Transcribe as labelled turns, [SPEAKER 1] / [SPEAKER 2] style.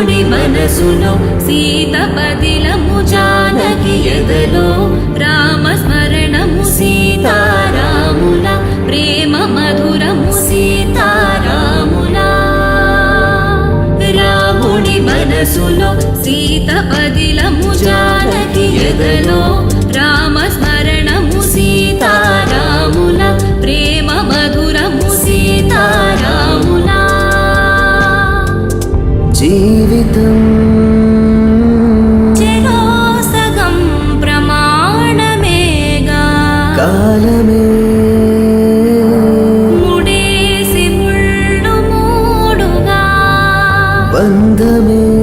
[SPEAKER 1] రాముడి మనసులో సీత పదిలము జానకి ఎదలో రామ స్మరణము సీతారాముల ప్రేమ మధురము సీతారాముల. రాముని మనసులో సీత పదిలము జానకి ఎదలో
[SPEAKER 2] జీవితం.
[SPEAKER 1] చెరోసగం ప్రమాణమేగా.
[SPEAKER 2] కాలమే.
[SPEAKER 1] ముడేసి ముళ్ళు మూడుగా.
[SPEAKER 2] బంధమే.